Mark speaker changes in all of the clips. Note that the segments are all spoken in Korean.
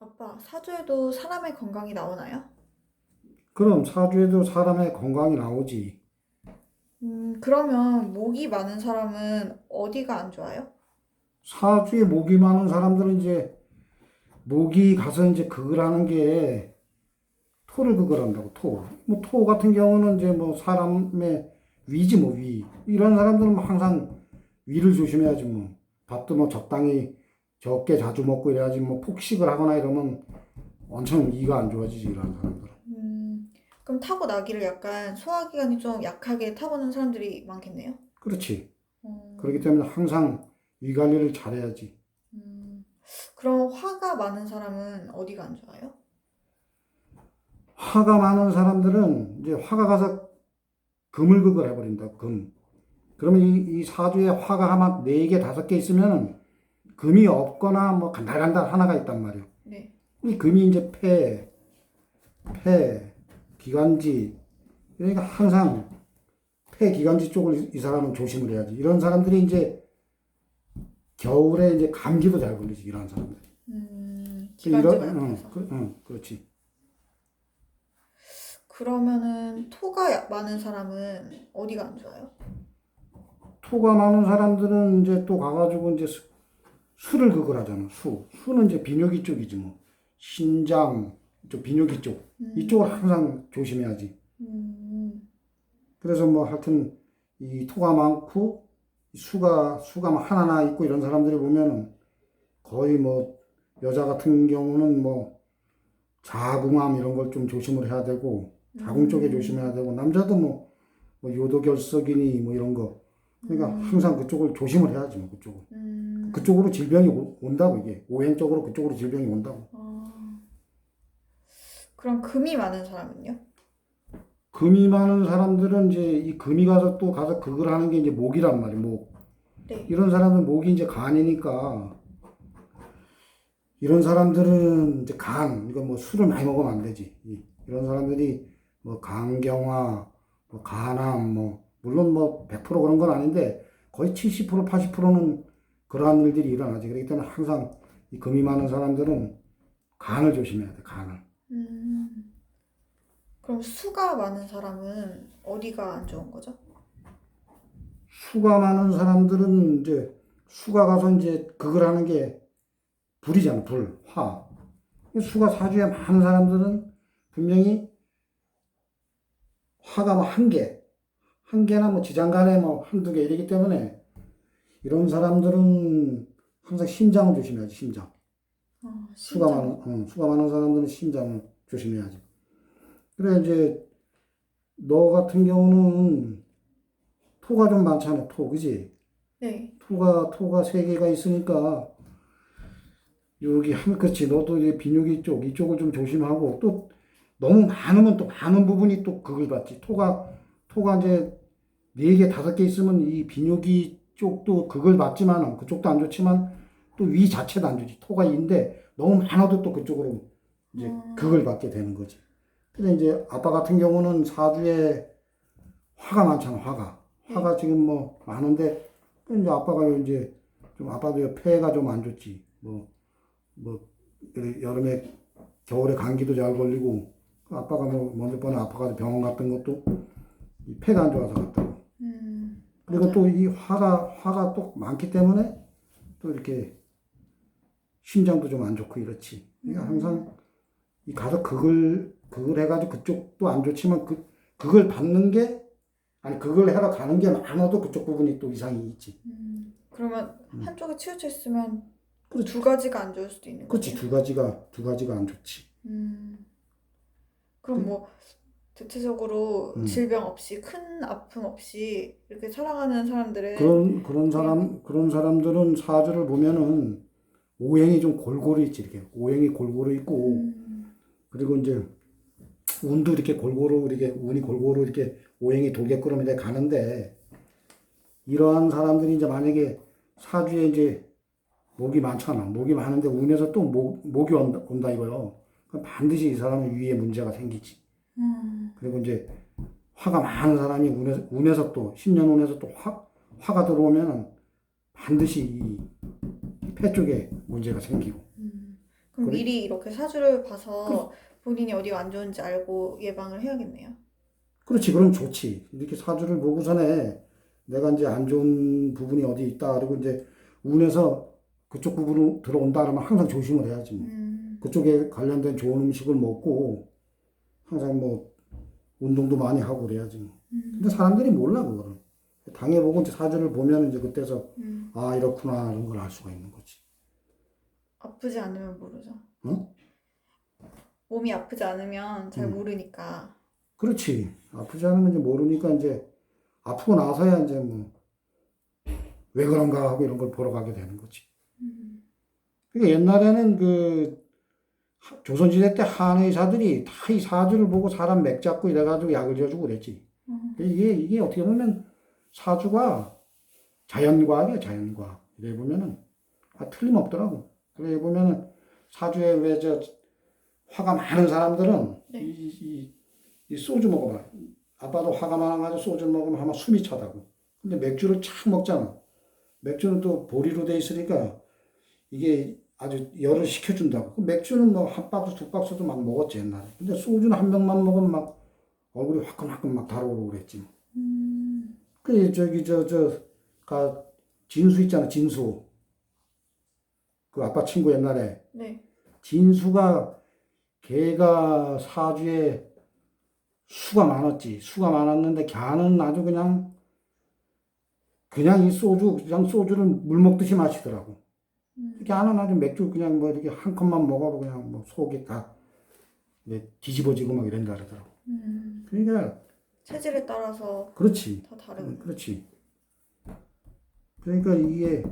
Speaker 1: 아빠, 사주에도 사람의 건강이 나오나요?
Speaker 2: 그럼 사주에도 사람의 건강이 나오지.
Speaker 1: 음, 그러면 목이 많은 사람은 어디가 안 좋아요?
Speaker 2: 사주에 목이 많은 사람들은 이제 목이 가서 이제 극을 하는 게 토를 극을 한다고 토. 뭐 토 같은 경우는 이제 뭐 사람의 위지 뭐 위. 이런 사람들은 뭐 항상 위를 조심해야지 뭐. 밥도 뭐 적당히 적게 자주 먹고 이래야지 뭐 폭식을 하거나 이러면 엄청 위가 안 좋아지지 이런 사람들은.
Speaker 1: 음, 그럼 타고나기를 약간 소화기관이 좀 약하게 타고난 사람들이 많겠네요.
Speaker 2: 그렇지.
Speaker 1: 음,
Speaker 2: 그렇기 때문에 항상 위 관리를 잘해야지.
Speaker 1: 음, 그럼 화가 많은 사람은 어디가 안 좋아요?
Speaker 2: 화가 많은 사람들은 이제 화가 가서 금을 극을 해버린다. 금. 그러면 이, 이 사주에 화가 아마 네 개, 다섯 개 있으면 금이 없거나 뭐 간달간달 하나가 있단 말이에요.
Speaker 1: 네.
Speaker 2: 이 금이 이제 폐, 폐, 기관지. 그러니까 항상 폐, 기관지 쪽을 이, 이 사람은 조심을 해야지. 이런 사람들이 이제 겨울에 이제 감기도 잘 걸리지. 이런 사람들이.
Speaker 1: 음,
Speaker 2: 이런,
Speaker 1: 기관지가
Speaker 2: 응. 그, 응, 그렇지.
Speaker 1: 그러면은 토가 야- 많은 사람은 어디가 안 좋아요?
Speaker 2: 토가 많은 사람들은 이제 또 가가지고 이제 수, 술을 그걸 하잖아. 수. 수는 이제 비뇨기 쪽이지 뭐. 신장, 쪽 비뇨기 쪽. 이쪽을 항상 조심해야지.
Speaker 1: 음,
Speaker 2: 그래서 뭐 하여튼 이 토가 많고 수가 수가 막 하나나 있고 이런 사람들이 보면은 거의 뭐 여자 같은 경우는 뭐 자궁암 이런 걸 좀 조심을 해야 되고 자궁 쪽에 조심해야 되고 남자도 뭐, 뭐 요도결석이니 뭐 이런 거 그러니까 항상 그쪽을 조심을 해야지 뭐 그쪽을
Speaker 1: 음,
Speaker 2: 그쪽으로 질병이 오- 온다고 이게. 오행 쪽으로 그쪽으로 질병이 온다고.
Speaker 1: 어, 그럼 금이 많은 사람은요?
Speaker 2: 금이 많은 사람들은 이제 이 금이 가서 또 가서 그걸 하는 게 이제 목이란 말이에요 목.
Speaker 1: 네.
Speaker 2: 이런 사람은 목이 이제 간이니까 이런 사람들은 이제 간 이거 뭐 술을 많이 먹으면 안 되지. 이- 이런 사람들이 뭐 간경화 뭐 간암 뭐 물론 뭐 100% 그런 건 아닌데 거의 70% 80%는 그러한 일들이 일어나지 그렇기 때문에 항상 이 금이 많은 사람들은 간을 조심해야 돼 간을
Speaker 1: 음, 그럼 수가 많은 사람은 어디가 안 좋은 거죠?
Speaker 2: 수가 많은 사람들은 이제 수가 가서 이제 그걸 하는 게 불이잖아, 불, 화. 수가 사주에 많은 사람들은 분명히 화가 뭐 한 개, 한 개나 뭐 지장간에 뭐 한두 개 이러기 때문에 이런 사람들은 항상 심장을 조심해야지, 심장.
Speaker 1: 어,
Speaker 2: 수가. 많은, 어, 수가 많은 사람들은 심장을 조심해야지. 그래, 이제, 너 같은 경우는 토가 좀 많잖아, 토, 그지?
Speaker 1: 네.
Speaker 2: 토가, 토가 세 개가 있으니까, 여기 한, 그렇지. 너도 이제 비뇨기 쪽, 이쪽을 좀 조심하고, 또, 너무 많으면 또 많은 부분이 또 그걸 받지. 토가, 토가 이제 네 개, 다섯 개 있으면 이 비뇨기 쪽도 그걸 받지만, 그쪽도 안 좋지만, 또 위 자체도 안 좋지. 토가 인데, 너무 많아도 또 그쪽으로 이제
Speaker 1: 음.
Speaker 2: 그걸 받게 되는 거지. 근데 이제 아빠 같은 경우는 사주에 화가 많잖아, 화가. 화가 지금 뭐 많은데, 이제 아빠가 이제 좀 아빠도 폐가 좀 안 좋지. 뭐, 뭐, 여름에, 겨울에 감기도 잘 걸리고, 그 아빠가 뭐 먼저 번에 아빠가 병원 갔던 것도 이 폐가 안 좋아서 갔다고.
Speaker 1: 음,
Speaker 2: 그리고
Speaker 1: 맞아요.
Speaker 2: 또이 화가, 화가 또 많기 때문에 또 이렇게 심장도 좀 안 좋고 이렇지. 그러니까 항상 이 가서 그걸, 그걸 해가지고 그쪽도 안 좋지만 그, 그걸 받는 게, 아니, 그걸 해러 가는 게 많아도 그쪽 부분이 또 이상이 있지.
Speaker 1: 음, 그러면 한쪽에 치우쳐 있으면
Speaker 2: 그렇지.
Speaker 1: 두 가지가 안 좋을 수도 있는
Speaker 2: 그렇지.
Speaker 1: 거예요?
Speaker 2: 두 가지가, 두 가지가 안 좋지.
Speaker 1: 음, 그럼 뭐 대체적으로
Speaker 2: 음.
Speaker 1: 질병 없이 큰 아픔 없이 이렇게 살아가는 사람들은
Speaker 2: 그런, 그런 사람, 그런 사람들은 사주를 보면은 오행이 좀 골고루 있지, 이렇게. 오행이 골고루 있고,
Speaker 1: 음,
Speaker 2: 그리고 이제 운도 이렇게 골고루 이렇게 운이 골고루 이렇게 오행이 돌게끔 이렇게 가는데 이러한 사람들이 이제 만약에 사주에 이제 목이 많잖아. 목이 많은데 운에서 또 목, 목이 온다, 온다 이거요. 그럼 반드시 이 사람은 위에 문제가 생기지.
Speaker 1: 음,
Speaker 2: 그리고 이제 화가 많은 사람이 운에서, 운에서 또 10년 운에서 또 화, 화가 들어오면은 반드시 이 폐 쪽에 문제가 생기고.
Speaker 1: 음. 그럼
Speaker 2: 그래.
Speaker 1: 미리 이렇게 사주를 봐서 본인이 어디가 안 좋은지 알고 예방을 해야겠네요.
Speaker 2: 그렇지, 그럼 좋지. 이렇게 사주를 보고서는 내가 이제 안 좋은 부분이 어디 있다. 그리고 이제 운에서 그쪽 부분으로 들어온다 그러면 항상 조심을 해야지. 뭐.
Speaker 1: 음,
Speaker 2: 그쪽에 관련된 좋은 음식을 먹고 항상 뭐 운동도 많이 하고 그래야지. 뭐.
Speaker 1: 음,
Speaker 2: 근데 사람들이 몰라 그거를. 당해보고 이제 사주를 보면 이제 그때서
Speaker 1: 음.
Speaker 2: 아 이렇구나 이런 걸 알 수가 있는 거지.
Speaker 1: 아프지 않으면 모르죠.
Speaker 2: 응?
Speaker 1: 몸이 아프지 않으면 잘
Speaker 2: 음.
Speaker 1: 모르니까.
Speaker 2: 그렇지. 아프지 않으면 이제 모르니까 이제 아프고 나서야 이제 뭐 왜 그런가 하고 이런 걸 보러 가게 되는 거지.
Speaker 1: 음,
Speaker 2: 그러니까 옛날에는 그 하- 조선시대 때 한의사들이 다 이 사주를 보고 사람 맥 잡고 이래가지고 약을 지어주고 그랬지.
Speaker 1: 음,
Speaker 2: 이게 이게 어떻게 보면 사주가 자연과학이야 자연과학. 이래 보면은 아 틀림없더라고. 그래 보면은 사주에 왜 저 화가 많은 사람들은
Speaker 1: 네.
Speaker 2: 이, 이, 이 소주 먹어봐. 아빠도 화가 많아가지고 소주를 먹으면 아마 숨이 차다고. 근데 맥주를 착 먹잖아. 맥주는 또 보리로 돼 있으니까 이게 아주 열을 식혀준다고. 그 맥주는 뭐 한 박스 두 박스도 막 먹었지 옛날에. 근데 소주는 한 병만 먹으면 막 얼굴이 화끈화끈 막 달아오르고 그랬지.
Speaker 1: 음,
Speaker 2: 그 저기 저 저 가 진수 있잖아 진수. 그 아빠 친구 옛날에
Speaker 1: 네.
Speaker 2: 진수가 걔가 사주에 수가 많았지. 수가 많았는데 걔는 아주 그냥 그냥 이 소주 그냥 소주를 물 먹듯이 마시더라고.
Speaker 1: 음,
Speaker 2: 걔는 아주 맥주 그냥 뭐 이렇게 한 컵만 먹어도 그냥 뭐 속이 다 뒤집어지고 막 이런다 그러더라고.
Speaker 1: 음.
Speaker 2: 그러니까
Speaker 1: 체질에 따라서
Speaker 2: 그렇지.
Speaker 1: 다 다르고.
Speaker 2: 음, 그렇지. 그러니까 이게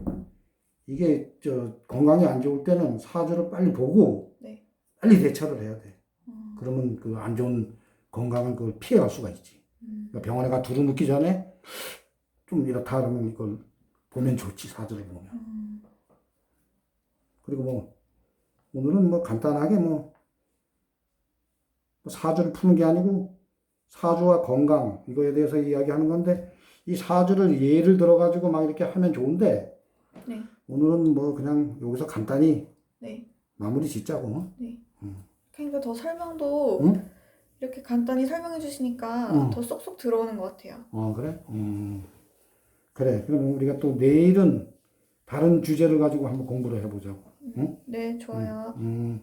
Speaker 2: 이게 저 건강이 안 좋을 때는 사주를 빨리 보고
Speaker 1: 네.
Speaker 2: 빨리 대처를 해야 돼.
Speaker 1: 음,
Speaker 2: 그러면 그 안 좋은 건강은 그걸 피해갈 수가 있지.
Speaker 1: 음,
Speaker 2: 그러니까 병원에 가 두루 눕기 전에 좀 이렇다 그러면 이걸 보면 좋지 사주를 보면.
Speaker 1: 음,
Speaker 2: 그리고 뭐 오늘은 뭐 간단하게 뭐 사주를 푸는 게 아니고 사주와 건강 이거에 대해서 이야기하는 건데 이 사주를 예를 들어 가지고 막 이렇게 하면 좋은데
Speaker 1: 네.
Speaker 2: 오늘은 뭐 그냥 여기서 간단히
Speaker 1: 네.
Speaker 2: 마무리 짓자고.
Speaker 1: 그러니까 더 설명도
Speaker 2: 응?
Speaker 1: 이렇게 간단히 설명해 주시니까
Speaker 2: 응.
Speaker 1: 더 쏙쏙 들어오는 것 같아요.
Speaker 2: 어 그래? 음 그래. 그럼 우리가 또 내일은 다른 주제를 가지고 한번 공부를 해보자고.
Speaker 1: 네, 좋아요.
Speaker 2: 음.